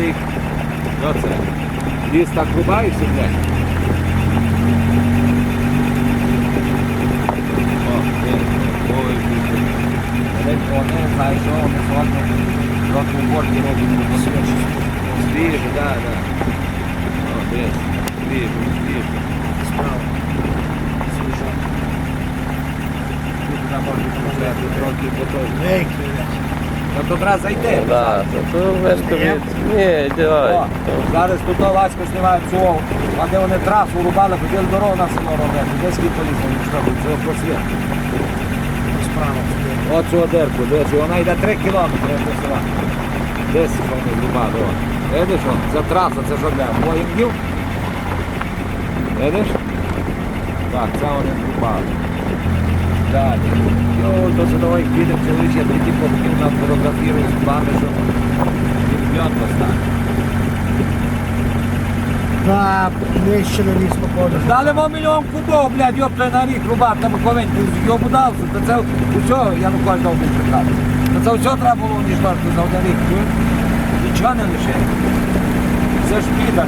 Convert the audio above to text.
рік. Що це? Ліс так рубається, блядь. Вони, вони, що вони сьогодні трохи уборки роблять. Свіжі, так, так. О. Свіжі, свіжі. Справа. Свіжа. Тут треба може помогти трохи, бо то... Вейки, Та треба зайти. Да, то, то вешка від... Ні, давай. О, зараз тут Васька знімає цього, а де вони трасу рубали, хотіли дорогу на село робити. Де скільки лісу відштовхують, цього просвіт. Справа. От цього дерку, десь, вона йде 3 кілометри до села. Десь вони рубали, о. Видиш, о, це траса, це що для Боїнгів. Видиш? Так, це вони рубали. Далі. Йо, до садової підемо, чоловіче, я тоді побив на фотографірую з плани, що мільйон поставить. Да, нижче на ліс походу. Дали вам мільйон кубов, блядь, йопта на рік рубати, там ковеньку йому дався, то це усе, я не кожен був прикати. То це все треба було уніждати за один рік. Нічого не лише. Це ж підари.